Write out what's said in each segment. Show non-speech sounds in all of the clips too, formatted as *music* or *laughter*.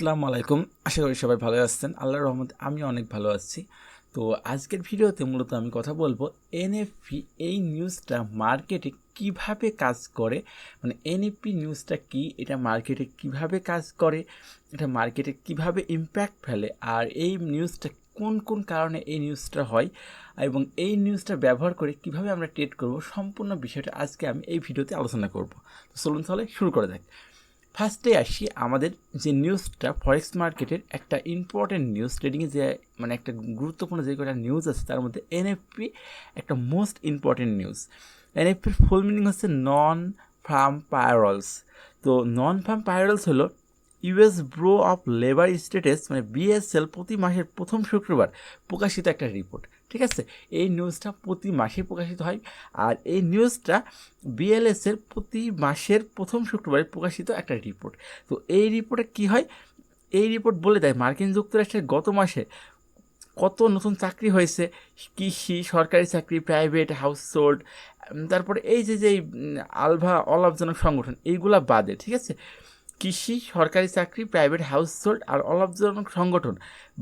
আসসালামু আলাইকুম। আশা করি সবাই ভালো আছেন। আল্লাহর রহমতে আমি অনেক ভালো আছি। তো আজকের ভিডিওতে মূলত আমি কথা বলব এনএফপি এই নিউজটা মার্কেটে কীভাবে কাজ করে? মানে এনএফপি নিউজটা কি? এটা মার্কেটে কীভাবে কাজ করে? এটা মার্কেটে কীভাবে ইম্প্যাক্ট ফেলে? আর এই নিউজটা কোন কোন কারণে এই নিউজটা হয়? এবং এই নিউজটা ব্যবহার করে কীভাবে আমরা ট্রেড করব? সম্পূর্ণ বিষয়টা আজকে আমি এই ভিডিওতে আলোচনা করব। তো চলুন তাহলে শুরু করে দেখ ফার্স্টে আসি, আমাদের যে নিউজটা ফরেক্স মার্কেটের একটা ইম্পর্টেন্ট নিউজ ট্রেডিংয়ে যে মানে একটা গুরুত্বপূর্ণ যে কটা নিউজ আছে, তার মধ্যে এনএফপি একটা মোস্ট ইম্পর্টেন্ট নিউজ এনএফপির ফুল মিনিং হচ্ছে নন ফার্ম পায়ারলস তো নন ফার্ম পায়ারলস হলো US bureau of labour status মানে বিএসএল প্রতি মাসের প্রথম শুক্রবার প্রকাশিত একটা রিপোর্ট ঠিক আছে? এই নিউজটা প্রতি মাসে প্রকাশিত হয়। আর এই নিউজটা বিএলএসের প্রতি মাসের প্রথম শুক্রবারে প্রকাশিত একটা রিপোর্ট তো এই রিপোর্টে কি হয়? এই রিপোর্ট বলে দেয়, মার্কিন যুক্তরাষ্ট্রের গত মাসে কত নতুন চাকরি হয়েছে? কৃষি, সরকারি চাকরি প্রাইভেট হাউস হোল্ড তারপরে এই যে যে আলভা, অলাভজনক সংগঠন, এইগুলা বাদে, ঠিক আছে? কৃষি, সরকারি চাকরি প্রাইভেট হাউস হোল্ড আর অলাভজনক সংগঠন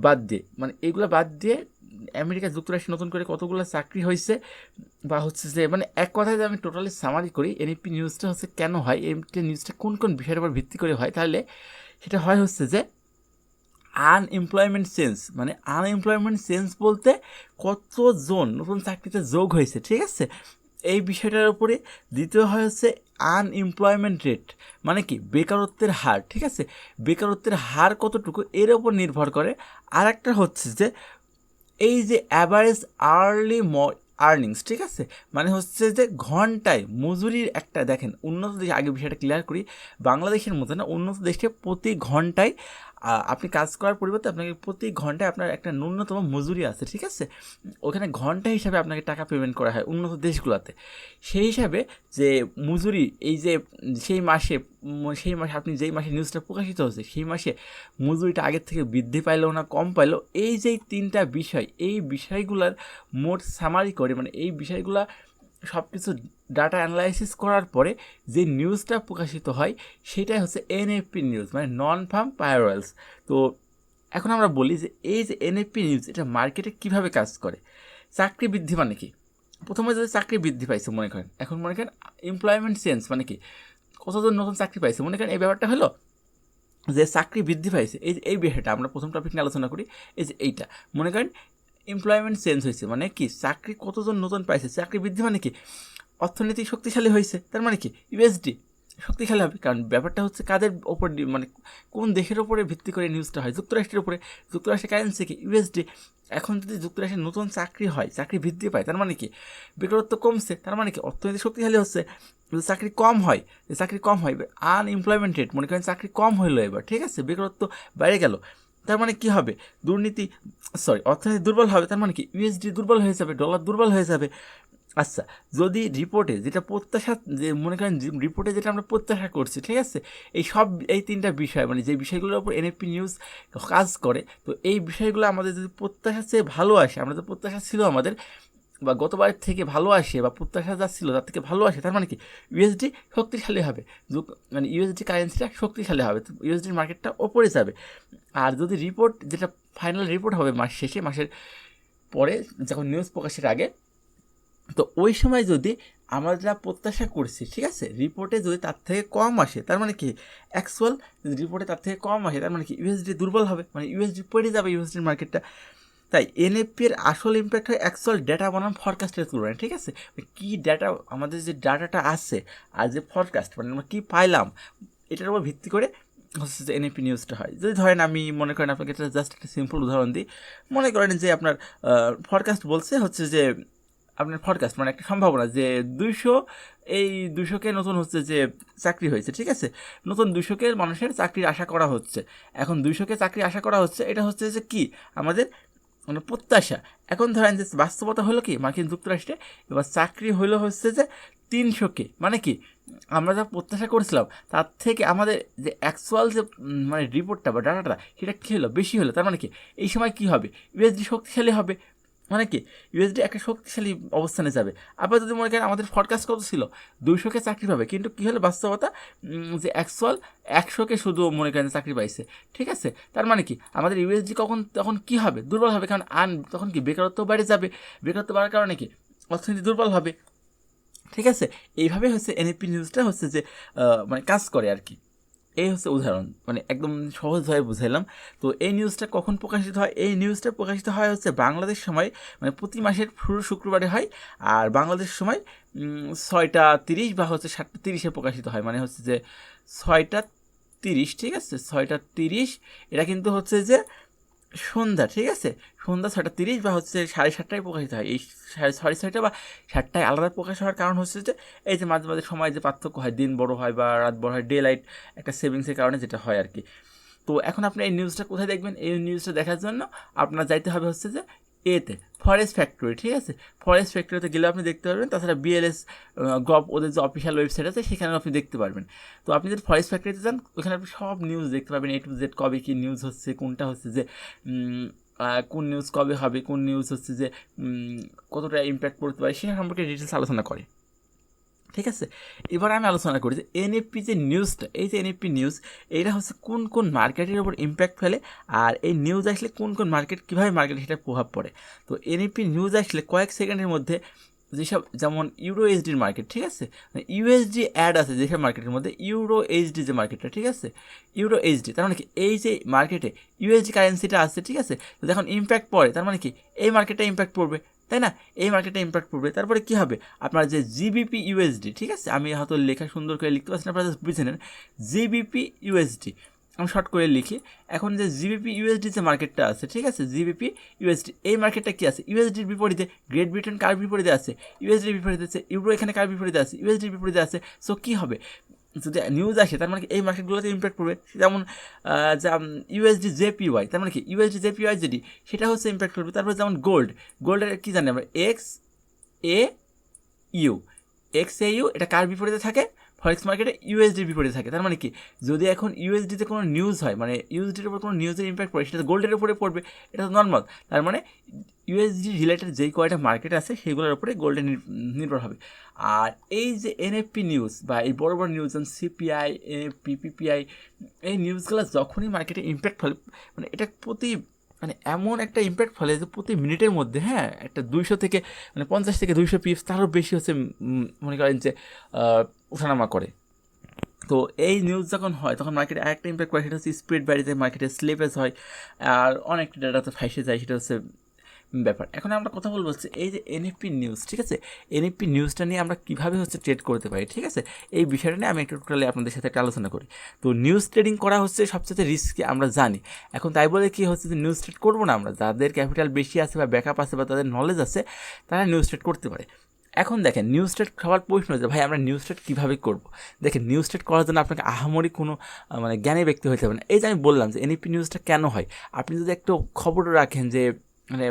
বাদ দিয়ে মানে এগুলো বাদ দিয়ে আমেরিকা যুক্তরাষ্ট্রে নতুন করে কতগুলো চাকরি হয়েছে বা হচ্ছে যে মানে এক কথায় যদি আমি টোটালি সামারি করি এনএপি নিউজটা হচ্ছে কেন হয় এনপি নিউজটা কোন কোন বিষয়ের উপর ভিত্তি করে হয়, তাহলে সেটা হয় হচ্ছে যে আনএমপ্লয়মেন্ট সেন্স মানে আনএমপ্লয়মেন্ট সেন্স বলতে কতজন নতুন চাকরিতে যোগ হয়েছে, ঠিক আছে? এই বিষয়টার উপরে দ্বিতীয় হয় হচ্ছে আনএমপ্লয়মেন্ট রেট মানে কি? বেকারত্বের হার, ঠিক আছে? বেকারত্বের হার কতটুকু? এর ওপর নির্ভর করে। আর একটা হচ্ছে যে এই যে অ্যাভারেজ আর্লি ম আর্নিংস ঠিক আছে? মানে হচ্ছে যে ঘন্টায় মজুরির একটা, দেখেন, উন্নত দেশ, আগে বিষয়টা ক্লিয়ার করি, বাংলাদেশের মতো না, উন্নত দেশে প্রতি ঘন্টায় আপনি কাজ করার পরিবর্তে আপনাকে প্রতি ঘন্টায় আপনার একটা ন্যূনতম মজুরি আছে, ঠিক আছে? ওখানে ঘণ্টা হিসাবে আপনাকে টাকা পেমেন্ট করা হয় উন্নত দেশগুলোতে। সেই হিসাবে যে মজুরি, এই যে সেই মাসে সেই মাসে আপনি যেই মাসে নিউজটা প্রকাশিত হচ্ছে সেই মাসে মজুরিটা আগের থেকে বৃদ্ধি পাইলো না, কম পাইলো, এই যে তিনটা বিষয়, এই বিষয়গুলোর মোট সামারি করে মানে এই বিষয়গুলা সব কিছু ডাটা অ্যানালাইসিস করার পরে যে নিউজটা প্রকাশিত হয়, সেটাই হচ্ছে এনএফপি নিউজ মানে নন ফার্ম পায়ারওয়েলস তো এখন আমরা বলি যে এই যে এনএফপি নিউজ এটা মার্কেটে কীভাবে কাজ করে? চাকরি বৃদ্ধি মানে কি? প্রথমে যদি চাকরি বৃদ্ধি পাইছে, মনে করেন, এখন মনে করেন এমপ্লয়মেন্ট চেঞ্জ মানে কি? কতজন নতুন চাকরি পাইছে? মনে করেন এই ব্যাপারটা হলো যে চাকরি বৃদ্ধি পাইছে, এই যে, এই বিষয়টা আমরা প্রথম টপিক নিয়ে আলোচনা করি, এই যে এইটা। মনে করেন এমপ্লয়মেন্ট চেঞ্জ হয়েছে। মানে কি? চাকরি কতজন নতুন পাইছে? চাকরি বৃদ্ধি মানে কি? অর্থনীতি শক্তিশালী হয়েছে। তার মানে কি? ইউএসডি শক্তিশালী হবে। কারণ ব্যাপারটা হচ্ছে কাদের ওপর মানে কোন দেশের ওপরে ভিত্তি করে নিউজটা হয়? যুক্তরাষ্ট্রের উপরে। যুক্তরাষ্ট্রের কারেন্সি কি? ইউএসডি এখন যদি যুক্তরাষ্ট্রের নতুন চাকরি হয়, চাকরি বৃদ্ধি পায়, তার মানে কি? বেকারত্ব কমছে। তার মানে কি? অর্থনীতি শক্তিশালী হচ্ছে। চাকরি কম হয় চাকরি কম হয় আনএমপ্লয়মেন্ট রেট মনে করেন চাকরি কম হইল এবার, ঠিক আছে? বেকারত্ব বেড়ে গেল। তার মানে কি হবে? দুর্নীতি সরি অর্থনীতি দুর্বল হবে, তার মানে কি? ইউএসডি দুর্বল হয়ে যাবে ডলার দুর্বল হয়ে যাবে। আচ্ছা যদি রিপোর্টে যেটা প্রত্যাশা, যে মনে করেন রিপোর্টে যেটা আমরা প্রত্যাশা করছি, ঠিক আছে? এই সব, এই তিনটা বিষয় মানে যে বিষয়গুলোর উপর এনএফপি নিউজ কাজ করে, তো এই বিষয়গুলো আমাদের যদি প্রত্যাশা চেয়ে ভালো আসে, আমরা আমাদের প্রত্যাশা ছিল আমাদের বা গতবারের থেকে ভালো আসে বা প্রত্যাশা যা ছিল তার থেকে ভালো আসে, তার মানে কি? ইউএসডি শক্তিশালী হবে। মানে ইউএসডি কারেন্সিটা শক্তিশালী হবে। ইউএসডির মার্কেটটা ওপরে যাবে। আর যদি রিপোর্ট যেটা ফাইনাল রিপোর্ট হবে মাস শেষে, মাসের পরে, যখন নিউজ প্রকাশের আগে, তো ওই সময় যদি আমরা যা প্রত্যাশা করছি, ঠিক আছে? রিপোর্টে যদি তার থেকে কম আসে, তার মানে কি? অ্যাকচুয়াল যদি রিপোর্টে তার থেকে কম আসে, তার মানে কি? ইউএসডি দুর্বল হবে। মানে ইউএসডি পড়ে যাবে ইউএসডির মার্কেটটা তাই এনএফপি এর আসল ইম্প্যাক্ট হয় অ্যাকচুয়াল ডেটা বনাম ফরকাস্টের তুলনায়, ঠিক আছে? কী ডেটা আমাদের যে ডাটাটা আছে, আর যে ফরকাস্ট মানে আমরা কী পাইলাম, এটার উপর ভিত্তি করে হচ্ছে যে এনএপি নিউজটা হয়। যদি ধরেন আমি মনে করেন আপনাকে এটা জাস্ট একটা সিম্পল উদাহরণ দিই, মনে করেন যে আপনার ফরকাস্ট বলছে হচ্ছে যে, আপনার ফরকাস্ট মানে একটা সম্ভাবনা যে দুইশো, এই দুশোকে নতুন হচ্ছে যে চাকরি হয়েছে, ঠিক আছে? নতুন দুশোকে মানুষের চাকরির আশা করা হচ্ছে। এখন দুইশোকে চাকরি আশা করা হচ্ছে, এটা হচ্ছে যে কি? আমাদের মানে প্রত্যাশা। এখন ধরেন যে বাস্তবতা হলো কি? মার্কিন যুক্তরাষ্ট্রে এবার চাকরি হলো হচ্ছে যে তিনশো কে। মানে কি? আমরা যা প্রত্যাশা করেছিলাম, তার থেকে আমাদের যে অ্যাকচুয়াল যে মানে রিপোর্টটা বা ডাটাটা সেটা কী হলো? বেশি হলো। তার মানে কি? এই সময় কী হবে? ইউএসডি শক্তিশালী হবে? মানে কি ইউএসডি একটা শক্তিশালী অবস্থানে যাবে। আবার যদি মনে করেন আমাদের ফরকাস্ট কত ছিল? দুইশোকে চাকরি পাবে। কিন্তু কী হলো বাস্তবতা? যে অ্যাকচুয়াল একশোকে শুধু মনে করেন চাকরি পাইছে। ঠিক আছে? তার মানে কি, আমাদের ইউএসডি কখন, তখন কী হবে? দুর্বল হবে। কারণ আন, তখন কি বেকারত্ব বেড়ে যাবে। বেকারত্ব বাড়ার কারণে কি, অর্থনীতি দুর্বল হবে। ঠিক আছে? এইভাবে হচ্ছে এনএপি নিউজটা হচ্ছে যে মানে কাজ করে আর কি। এই হচ্ছে উদাহরণ। মানে একদম সহজভাবে বুঝাইলাম। তো এই নিউজটা কখন প্রকাশিত হয়? এই নিউজটা প্রকাশিত হয় হচ্ছে বাংলাদেশ সময় মানে প্রতি মাসের পুরো শুক্রবারে হয় আর বাংলাদেশ সময় ছয়টা তিরিশ বা হচ্ছে সাতটা তিরিশে প্রকাশিত হয়। মানে হচ্ছে যে ছয়টা তিরিশ, ঠিক আছে? ছয়টা তিরিশ, এটা কিন্তু হচ্ছে যে সন্ধ্যা, ঠিক আছে? সন্ধ্যা ছটা তিরিশ বা হচ্ছে সাড়ে সাতটায় প্রকাশিত হয়। এই সাড়ে সাড়ে ছয়টা বা সাতটায় আলাদা প্রকাশ হওয়ার কারণ হচ্ছে যে, এই যে মাঝে মাঝে সময় যে পার্থক্য হয়, দিন বড় হয় বা রাত বড় হয় ডে লাইট একটা সেভিংসের কারণে যেটা হয় আর কি। তো এখন আপনি এই নিউজটা কোথায় দেখবেন? এই নিউজটা দেখার জন্য আপনার যাইতে হবে হচ্ছে যে এতে ফরেস্ট ফ্যাক্টরি ঠিক আছে? ফরেস্ট ফ্যাক্টরিতে গেলে আপনি দেখতে পারবেন, তাছাড়া বিএলএস গপ ওদের যে অফিসিয়াল ওয়েবসাইট আছে সেখানে আপনি দেখতে পারবেন। তো আপনি যদি ফরেস্ট ফ্যাক্টরিতে যান, ওখানে আপনি সব নিউজ দেখতে পাবেন এ টু জেড কবে কী নিউজ হচ্ছে, কোনটা হচ্ছে যে কোন নিউজ কবে হবে, কোন নিউজ হচ্ছে যে কতটা ইম্প্যাক্ট পড়তে পারে, সেটা সম্পর্কে ডিটেলস আলোচনা করে। ঠিক আছে? এবার আমি আলোচনা করি যে এনএফপি যে নিউজটা এই যে এনএফপি নিউজ এইটা হচ্ছে কোন কোন মার্কেটের উপর ইম্প্যাক্ট ফেলে আর এই নিউজ আসলে কোন কোন মার্কেট কীভাবে মার্কেটে সেটা প্রভাব পড়ে? তো এনএফপি নিউজ আসলে কয়েক সেকেন্ডের মধ্যে যেসব, যেমন ইউরো এইচডির মার্কেট ঠিক আছে? ইউএসডি অ্যাড আছে যেসব মার্কেটের মধ্যে ইউরো এইচডি যে মার্কেটটা ঠিক আছে? ইউরো এইচডি তার মানে কি? এই যে মার্কেটে ইউএসডি কারেন্সিটা আছে, ঠিক আছে? যখন ইম্প্যাক্ট পড়ে, তার মানে কি? এই মার্কেটে ইম্প্যাক্ট পড়বে। তাই না? এই মার্কেটে ইম্প্যাক্ট পড়বে। তারপরে কী হবে? আপনার যে জিবিপি ইউএসডি ঠিক আছে? আমি হয়তো লেখা সুন্দর করে লিখতে পারছি না, আপনারা বুঝে নেন। জিবিপি ইউএসডি আমি শর্ট করে লিখি। এখন যে জিবিপি ইউএসডি যে মার্কেটটা আছে, ঠিক আছে? জিবিপি ইউএসডি এই মার্কেটটা কি আছে? ইউএসডির বিপরীতে গ্রেট ব্রিটেন কার বিপরীতে আছে? ইউএসডির বিপরীতে আছে ইউরো এখানে কার বিপরীতে আছে? ইউএসডির বিপরীতে আছে। সো কী হবে? যদি নিউজ আসে, তার মানে কি এই মার্কেটগুলোতে ইম্প্যাক্ট করবে যেমন ইউএসডি জেপিওয়াই তার মানে কি? ইউএসডি জেপিওয়াই যদি সেটা হচ্ছে ইম্প্যাক্ট করবে। তারপরে যেমন গোল্ড গোল্ডের কী জানি আমরা? X A U X A U এটা কার বিপরীতে থাকে? ফরেক্স মার্কেটে ইউএসডির বিপরীতে থাকে। তার মানে কি? যদি এখন ইউএসডিতে কোনো নিউজ হয় মানে ইউএসডির উপর কোনো নিউজের ইম্প্যাক্ট পড়ে, সেটা গোল্ডের উপরে পড়বে, এটা তো নর্মাল তার মানে ইউএসডি রিলেটেড যেই কয়টা মার্কেট আছে, সেগুলোর উপরে গোল্ডে নির্ভর হবে। আর এই যে এনএফপি নিউজ বা এই বড় বড় নিউজ যেমন সিপিআই এনএফপি পিপিআই এই নিউজগুলো যখনই মার্কেটে ইম্প্যাক্ট ফলে মানে এটা প্রতি মানে এমন একটা ইম্প্যাক্ট ফলে যে প্রতি মিনিটের মধ্যে হ্যাঁ একটা দুইশো থেকে মানে পঞ্চাশ থেকে দুইশো পিপস তারও বেশি হচ্ছে মনে করেন যে ওঠানামা করে। তো এই নিউজ যখন হয়, তখন মার্কেটে আরেকটা ইম্প্যাক্ট করে সেটা হচ্ছে স্পিড বেড়ে যায় মার্কেটে স্লিপেজ হয়, আর অনেকটা ডেটাতে ফাইসে যায়, সেটা হচ্ছে ব্যাপার। এখন আমরা কথা বলব হচ্ছে এই যে এনএফপি নিউজ ঠিক আছে? এনএফপি নিউজটা নিয়ে আমরা কীভাবে হচ্ছে ট্রেড করতে পারি, ঠিক আছে? এই বিষয়টা নিয়ে আমি একটু টোটালি আপনাদের সাথে একটা আলোচনা করি। তো নিউজ ট্রেডিং করা হচ্ছে সবচেয়ে রিস্কি আমরা জানি। এখন তাই বলে কি হচ্ছে যে নিউজ ট্রেড করব না আমরা? যাদের ক্যাপিটাল বেশি আছে বা ব্যাকআপ আছে বা তাদের নলেজ আছে, তারা নিউজ ট্রেড করতে পারে। এখন দেখেন নিউজ স্টেট খাওয়ার প্রশ্ন যে, ভাই, আমরা নিউজ স্টেট কীভাবে করব? দেখেন নিউজ স্টেট করার জন্য আপনাকে আহামরি কোনো মানে জ্ঞানী ব্যক্তি হতে হবে না। এই যে আমি বললাম যে এনইপি নিউজটা কেন হয়? আপনি যদি একটু খবর রাখেন যে মানে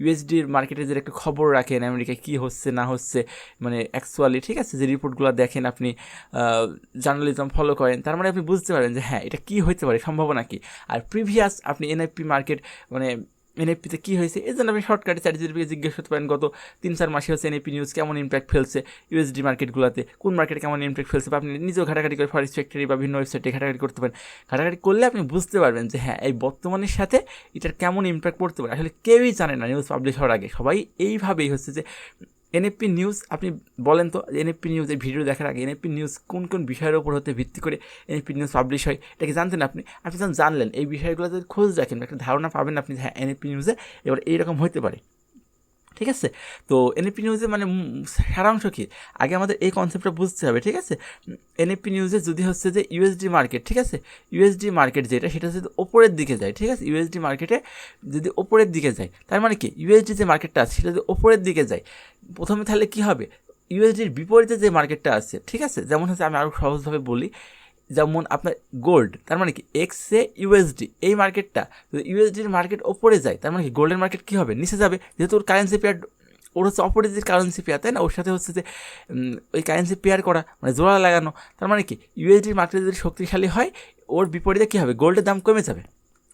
ইউএসডির মার্কেটে যে একটা খবর রাখেন, আমেরিকায় কী হচ্ছে, না হচ্ছে মানে অ্যাকচুয়ালি ঠিক আছে, যে রিপোর্টগুলো দেখেন, আপনি জার্নালিজম ফলো করেন, তার মানে আপনি বুঝতে পারেন যে হ্যাঁ এটা কী হতে পারে, সম্ভাবনা কী? আর প্রিভিয়াস আপনি এনআইপি মার্কেট মানে এনএফপিতে কী হয়েছে? এই জন্য আপনি শর্টকাটে চ্যাটজিপিকে জিজ্ঞেস করতে পারেন, গত তিন চার মাসে হচ্ছে এনএপি নিউজ কেমন ইম্প্যাক্ট ফেলছে ইউএসডি মার্কেটগুলোতে কোন মার্কেটে কেমন ইম্প্যাক্ট ফেলছে? বা আপনি নিজেও ঘাটাঘাটি করে ফরেস্ট ফ্যাক্টরি বা বিভিন্ন ওয়েবসাইটে ঘাটাঘাটি করতে পারেন। ঘাটাঘাটি করলে আপনি বুঝতে পারবেন যে হ্যাঁ এই বর্তমানের সাথে এটার কেমন ইম্প্যাক্ট পড়তে পারে। আসলে কেউই জানে না নিউজ পাবলিশ হওয়ার আগে। সবাই এইভাবেই হচ্ছে যে এনএপি নিউজ, আপনি বলেন তো, এনএফপি নিউজ, এই ভিডিও দেখার আগে এনএফপি নিউজ কোন কোন বিষয়ের উপর হতে ভিত্তি করে এনএপি নিউজ পাবলিশ হয়, এটাকে জানতেন আপনি। আপনি যখন জানলেন, এই বিষয়গুলো যদি খোঁজ রাখেন, একটা ধারণা পাবেন আপনি হ্যাঁ এনএফপি নিউজে এবার এইরকম হতে পারে। ঠিক আছে? তো এনএপি নিউজে মানে সারাংশ কী? আগে আমাদের এই কনসেপ্টটা বুঝতে হবে, ঠিক আছে? এনএপি নিউজে যদি হচ্ছে যে ইউএসডি মার্কেট ঠিক আছে? ইউএসডি মার্কেট যেটা, সেটা যদি ওপরের দিকে যায়, ঠিক আছে? ইউএসডি মার্কেটে যদি ওপরের দিকে যায়, তার মানে কি? ইউএসডি যে মার্কেটটা আছে, সেটা যদি ওপরের দিকে যায়, প্রথমে তাহলে কী হবে? ইউএসডির বিপরীতে যে মার্কেটটা আছে, ঠিক আছে? যেমন হচ্ছে আমি আরও সহজভাবে বলি যেমন আপনার গোল্ড তার মানে কি এক্সে ইউএসডি এই মার্কেটটা যদি ইউএসডির মার্কেট ওপরে যায়, তার মানে কি গোল্ডের মার্কেট কী হবে? নিচে যাবে। যেহেতু ওর কারেন্সি পেয়ার ওর হচ্ছে অপোজিট কারেন্সি পেয়ার তাই না? ওর সাথে হচ্ছে যে ওই কারেন্সি পেয়ার করা মানে জোড়া লাগানো, তার মানে কি ইউএসডির মার্কেট যদি শক্তিশালী হয়, ওর বিপরীতে কী হবে? গোল্ডের দাম কমে যাবে।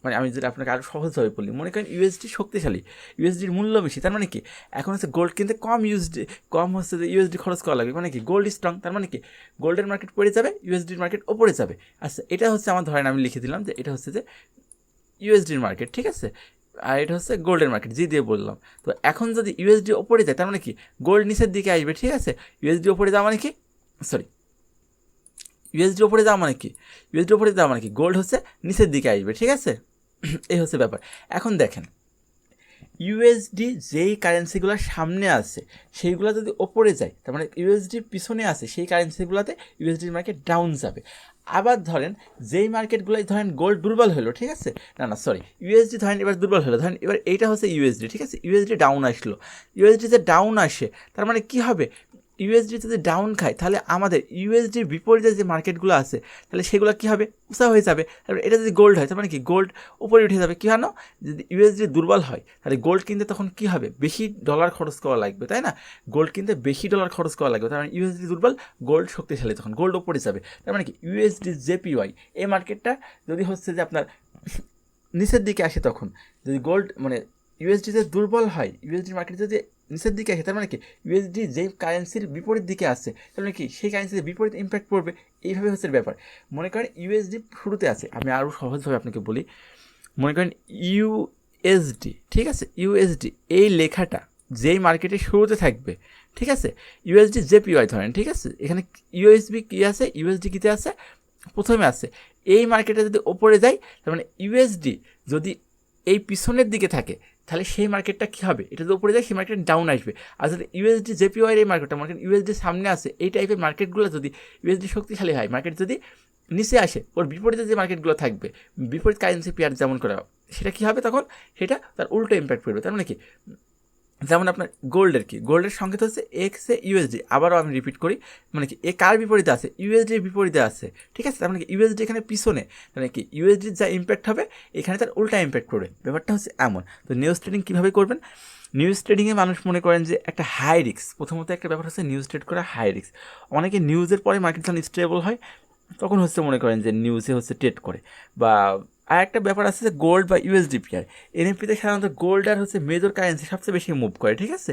মানে আমি যেটা আপনাকে আরও সহজভাবে বলি মনে করেন ইউএসডি শক্তিশালী ইউএসডির মূল্য বেশি তার মানে কি এখন হচ্ছে গোল্ড কিনতে কম ইউএসডি কম হচ্ছে যে ইউএসডি খরচ করা লাগবে মানে কি গোল্ড স্ট্রং তার মানে কি গোল্ডের মার্কেট পড়ে যাবে ইউএসডির মার্কেট ওপরে যাবে আচ্ছা এটা হচ্ছে আমার ধরেন আমি লিখে দিলাম যে এটা হচ্ছে যে ইউএসডির মার্কেট ঠিক আছে আর এটা হচ্ছে গোল্ডের মার্কেট জি দিয়ে বললাম তো এখন যদি ইউএসডি ওপরে যায় তার মানে কি গোল্ড নিচের দিকে আসবে ঠিক আছে ইউএসডি ওপরে যাওয়া মানে কি সরি ইউএসডি ওপরে যাওয়া মানে কি ইউএসডি ওপরে যাওয়া মানে কি গোল্ড হচ্ছে নিচের দিকে আসবে ঠিক আছে *clears throat* এই হচ্ছে ব্যাপার। এখন দেখেন ইউএসডি যেই কারেন্সিগুলোর সামনে আছে, সেইগুলো যদি ওপরে যায়, তার মানে ইউএসডির পিছনে আছে, সেই কারেন্সিগুলোতে ইউএসডির মার্কেট ডাউন যাবে। আবার ধরেন, যেই মার্কেটগুলোই ধরেন গোল্ড দুর্বল হলো, ঠিক আছে? না না সরি ইউএসডি ধরেন এবার দুর্বল হলো, ধরেন এবার এইটা হচ্ছে ইউএসডি ঠিক আছে? ইউএসডি ডাউন আসলো। ইউএসডি যে ডাউন আসে, তার মানে কী হবে? ইউএসডি যদি ডাউন খায়, তাহলে আমাদের ইউএসডির বিপরীতে যে মার্কেটগুলো আছে, তাহলে সেগুলো কী হবে? উঁচা হয়ে যাবে। তারপরে এটা যদি গোল্ড হয়, তার মানে কি? গোল্ড উপরে উঠে যাবে। কী জানো যদি ইউএসডি দুর্বল হয়, তাহলে গোল্ড কিনতে তখন কী হবে? বেশি ডলার খরচ করা লাগবে, তাই না? গোল্ড কিনতে বেশি ডলার খরচ করা লাগবে। তার মানে ইউএসডি দুর্বল গোল্ড শক্তিশালী তখন গোল্ড উপরে যাবে। তার মানে কি? ইউএসডি জেপিওয়াই এই মার্কেটটা যদি হচ্ছে যে আপনার নিচের দিকে আসে তখন, যদি গোল্ড মানে ইউএসডি যে দুর্বল হয় ইউএসডি মার্কেট যদি নিচের দিকে আসে, তার মানে কি? ইউএসডি যেই কারেন্সির বিপরীত দিকে আসছে, তার মানে কি? সেই কারেন্সির বিপরীত ইম্প্যাক্ট পড়বে, এইভাবে হচ্ছে ব্যাপার। মনে করেন ইউএসডি শুরুতে আছে, আমি আরও সহজভাবে আপনাকে বলি। মনে করেন ইউএসডি ঠিক আছে? ইউএসডি এই লেখাটা যেই মার্কেটে শুরুতে থাকবে, ঠিক আছে? ইউএসডি জেপিওয়াই ধরেন, ঠিক আছে? এখানে ইউএসবি কী আছে? ইউএসডি কীতে আছে? প্রথমে আছে। এই মার্কেটে যদি ওপরে যায় তার মানে ইউএসডি যদি এই পিছনের দিকে থাকে, তাহলে সেই মার্কেটটা কী হবে? এটা তো উপরে যায়, সেই মার্কেট ডাউন আসবে। আর যদি ইউএসডি জেপিওয়াইয়ের এই মার্কেটটা মার্কেট ইউএসডি সামনে আসে এই টাইপের মার্কেটগুলো যদি ইউএসডি শক্তিশালী হয় মার্কেট যদি নিচে আসে, ওর বিপরীতে যে মার্কেটগুলো থাকবে, বিপরীত কারেন্সি পেয়ার যেমন করা, সেটা কী হবে তখন? সেটা তার উল্টো ইম্প্যাক্ট পড়বে। তার মানে কি? যেমন আপনার গোল্ডের কি গোল্ডের সংকেত হচ্ছে এক্স ইউএসডি আবারও আমি রিপিট করি মানে কি এ কার বিপরীতে আছে? ইউএসডির বিপরীতে আছে, ঠিক আছে? তার মানে কি ইউএসডি এখানে পিছনে মানে কি ইউএসডির যা ইম্প্যাক্ট হবে, এখানে তার উল্টা ইম্প্যাক্ট পড়বে ব্যাপারটা হচ্ছে এমন। তো নিউজ ট্রেডিং কীভাবে করবেন? নিউজ ট্রেডিংয়ে মানুষ মনে করেন যে একটা হাই রিক্স প্রথমত একটা ব্যাপার হচ্ছে নিউজ ট্রেড করা হাই রিক্স অনেকে নিউজের পরে মার্কেট যখন স্টেবল হয়, তখন হচ্ছে মনে করেন যে নিউজে হচ্ছে ট্রেড করে, বা আর একটা ব্যাপার আছে যে গোল্ড বা ইউএসডি পেয়ার এনএফপিতে সাধারণত গোল্ড আর হচ্ছে মেজর কারেন্সি সবচেয়ে বেশি মুভ করে, ঠিক আছে?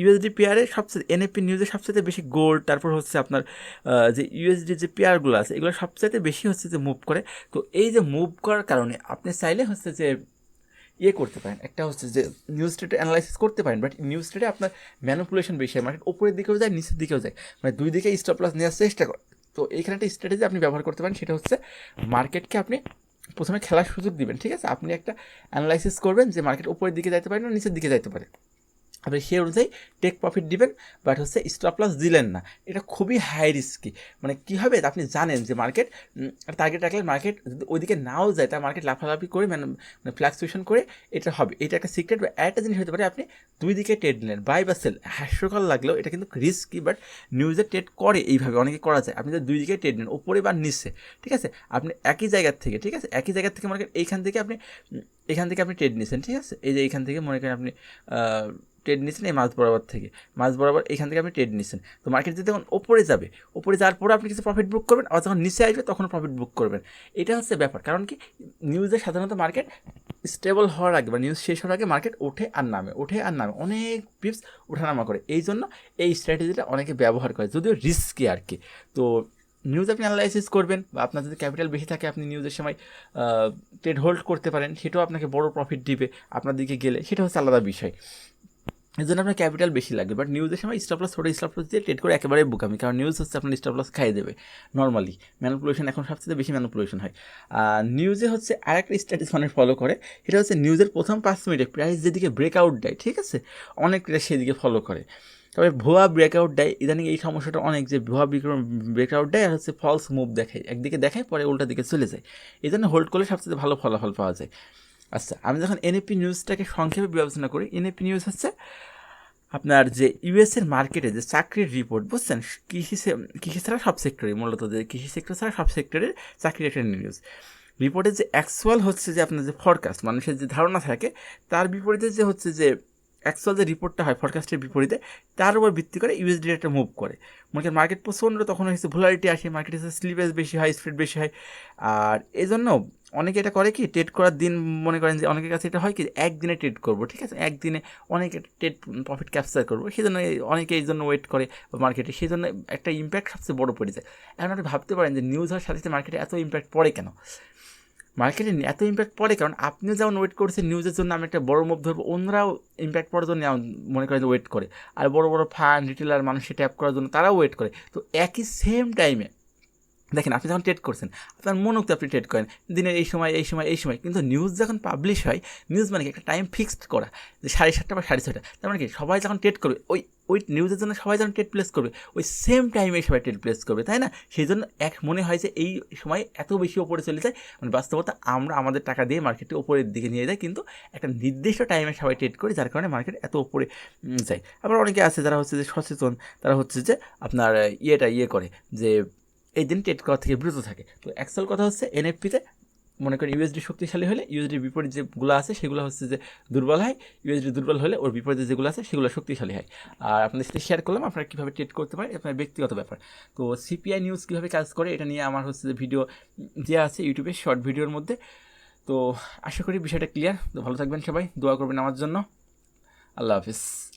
ইউএসডি পেয়ারে সবচেয়ে এনএফপি নিউজে সবচেয়ে বেশি গোল্ড তারপর হচ্ছে আপনার যে ইউএসডি যে পেয়ারগুলো আছে, এগুলো সবচেয়ে বেশি হচ্ছে যে মুভ করে। তো এই যে মুভ করার কারণে আপনি চাইলে হচ্ছে যে ইয়ে করতে পারেন। একটা হচ্ছে যে নিউজ স্টেটে অ্যানালাইসিস করতে পারেন বাট নিউজ স্টেটে আপনার ম্যানুপুলেশন বেশি হয়। মার্কেট উপরের দিকেও যায়, নিচের দিকেও যায়। মানে দুই দিকে স্টপ লস নেওয়ার চেষ্টা করে। তো এইখানে একটা স্ট্র্যাটেজি আপনি ব্যবহার করতে পারেন, সেটা হচ্ছে মার্কেটকে আপনি প্রথমে খেলার সুযোগ দিবেন, ঠিক আছে? আপনি একটা অ্যানালাইসিস করবেন যে মার্কেট উপরের দিকে যাইতে পারে না নিচের দিকে যাইতে পারে। আপনি সেই অনুযায়ী টেক প্রফিট দিবেন বাট হচ্ছে স্টপ লস দিলেন না। এটা খুবই হাই রিস্কি মানে কী হবে? আপনি জানেন যে মার্কেট টার্গেট রাখলে মার্কেট যদি ওইদিকে নাও যায় তা মার্কেট লাফালাফি করে মানে মানে ফ্লাকচুয়েশন করে, এটা হবে। এটা একটা সিক্রেট বা একটা জিনিস হতে পারে, আপনি দুই দিকে ট্রেড নিলেন বাই বা সেল হাস্যকর লাগলেও এটা কিন্তু রিস্কি বাট নিউজে ট্রেড করে এইভাবে, অনেকে করা যায়। আপনি যদি দুই দিকে ট্রেড নেন ওপরে বা নিচে, ঠিক আছে? আপনি একই জায়গার থেকে, ঠিক আছে? একই জায়গার থেকে মার্কেট এইখান থেকে আপনি এখান থেকে আপনি ট্রেড নিয়েছেন, ঠিক আছে? এই যে এইখান থেকে মনে করেন আপনি ট্রেড নিচ্ছেন এই মাছ বরাবর থেকে। মাছ বরাবর এখান থেকে আপনি ট্রেড নিচ্ছেন তো মার্কেট যদি যখন ওপরে যাবে, ওপরে যাওয়ার পরে আপনি কিছু প্রফিট বুক করবেন আর যখন নিচে আসবে তখন প্রফিট বুক করবেন। এটা হচ্ছে ব্যাপার। কারণ কি? নিউজে সাধারণত মার্কেট স্টেবল হওয়ার আগে বা নিউজ শেষ হওয়ার আগে মার্কেট ওঠে আর নামে, ওঠে আর নামে। অনেক পিপস ওঠানামা করে। এই জন্য এই স্ট্র্যাটেজিটা অনেকে ব্যবহার করে, যদিও রিস্কি আর কি। তো নিউজ আপনি অ্যানালাইসিস করবেন বা আপনার যদি ক্যাপিটাল বেশি থাকে, আপনি নিউজের সময় ট্রেড হোল্ড করতে পারেন, সেটাও আপনাকে বড় প্রফিট দিবে। আপনার দিকে গেলে সেটা হচ্ছে আলাদা বিষয়। এর জন্য আপনার ক্যাপিটাল বেশি লাগবে। বাট নিউজের সময় স্টপ লস ছোটো স্টপ লস দিয়ে ট্রেড করে একেবারে বুকামি। কারণ নিউজ হচ্ছে আপনার স্টপ লস খাইয়ে দেবে নর্মালি ম্যানুপুলেশন এখন সবচেয়ে বেশি ম্যানুপুলেশন হয়। নিউজে হচ্ছে আরেকটা স্ট্র্যাটেজি মানে ফলো করে। সেটা হচ্ছে নিউজের প্রথম পাঁচ মিনিটে প্রাইস যেদিকে ব্রেকআউট দেয়, ঠিক আছে? অনেক সেদিকে ফলো করে। তবে ভুয়া ব্রেকআউট দেয়, ইদানিং এই সমস্যাটা অনেক যে ভুয়া ব্রেকআউট দেয় আর হচ্ছে ফলস মুভ দেখায়। একদিকে দেখায়, পরে উল্টা দিকে চলে যায়। এই জন্য হোল্ড করলে সবচেয়ে ভালো ফলাফল পাওয়া যায়। আচ্ছা আমি যখন এনএপি নিউজটাকে সংক্ষেপে বিবেচনা করি এনএপি নিউজ হচ্ছে আপনার যে ইউএসের মার্কেটে যে চাকরির রিপোর্ট বুঝছেন? কৃষি কৃষি ছাড়া সব সেক্টরে মূলত যে কৃষি সেক্টর ছাড়া সব সেক্টরের চাকরির একটা নিউজ রিপোর্টের যে অ্যাকচুয়াল হচ্ছে যে আপনার যে ফরকাস্ট মানুষের যে ধারণা থাকে, তার বিপরীতে যে হচ্ছে যে অ্যাকচুয়াল যে রিপোর্টটা হয় ফরকাস্টের বিপরীতে, তার উপর ভিত্তি করে ইউএসডি একটা মুভ করে। মনে মার্কেট প্রচণ্ড তখন হচ্ছে ভোলারিটি আসে মার্কেটে স্লিপেজ বেশি হয় স্পিড বেশি হয়। আর এই জন্য অনেকে এটা করে কি ট্রেড করার দিন মনে করেন যে অনেকের কাছে এটা হয় কি, একদিনে ট্রেড করব, ঠিক আছে? একদিনে অনেকে ট্রেড প্রফিট ক্যাপচার করব সেই জন্য অনেকে এই জন্য ওয়েট করে মার্কেটে সেই জন্য একটা ইম্প্যাক্ট সবচেয়ে বড় পড়ে যায়। এখন আপনি ভাবতে পারেন যে নিউজ হওয়ার সাথে সাথে মার্কেটে এত ইম্প্যাক্ট পড়ে কেন? মার্কেটে এত ইম্প্যাক্ট পড়ে কারণ আপনিও যেমন ওয়েট করছেন নিউজের জন্য আমি একটা বড় মুভ ধরবো, অন্যরাও ইম্প্যাক্ট পড়ার জন্য মনে করেন যে ওয়েট করে। আর বড় বড় ফান্ড রিটেলার মানুষকে ট্যাপ করার জন্য তারাও ওয়েট করে। তো একই সেম টাইমে দেখেন, আপনি যখন ট্রেড করছেন, আপনার মনোক্ত আপনি ট্রেড করেন দিনের এই সময় এই সময় এই সময়। কিন্তু নিউজ যখন পাবলিশ হয় নিউজ মানে কি? একটা টাইম ফিক্সড করা, যে সাড়ে সাতটা বা সাড়ে ছটা তার মানে কি? সবাই যখন ট্রেড করবে, ওই ওই নিউজের জন্য সবাই যখন ট্রেড প্লেস করবে, ওই সেম টাইমে সবাই ট্রেড প্লেস করবে, তাই না? সেই জন্য এক, মনে হয় যে এই সময় এত বেশি ওপরে চলে যায় মানে বাস্তবতা আমরা, আমাদের টাকা দিয়ে মার্কেটে ওপরের দিকে নিয়ে যাই কিন্তু একটা নির্দিষ্ট টাইমে সবাই ট্রেড করি, যার কারণে মার্কেট এত ওপরে যায়। আবার অনেকে আছে যারা হচ্ছে যে সচেতন, তারা হচ্ছে যে আপনার, ইয়েটা ইয়ে করে, যে এই দিন ট্রেড করা থেকে বিরত থাকে। তো অ্যাকচুয়াল কথা হচ্ছে এনএফপিতে মনে করেন ইউএসডি শক্তিশালী হলে ইউএসডি বিপরীত যেগুলো আছে সেগুলো হচ্ছে যে দুর্বল হয় ইউএসডি দুর্বল হলে ওর বিপরীতে যেগুলো আছে সেগুলো শক্তিশালী হয়। আর আপনাদের সাথে শেয়ার করলাম, আপনারা কীভাবে ট্রেড করতে পারেন আপনার ব্যক্তিগত ব্যাপার। তো সিপিআই নিউজ কীভাবে কাজ করে, এটা নিয়ে আমার হচ্ছে যে ভিডিও দেওয়া আছে ইউটিউবে শর্ট ভিডিওর মধ্যে। তো আশা করি বিষয়টা ক্লিয়ার তো ভালো থাকবেন সবাই, দোয়া করবেন আমার জন্য। আল্লাহ হাফিজ।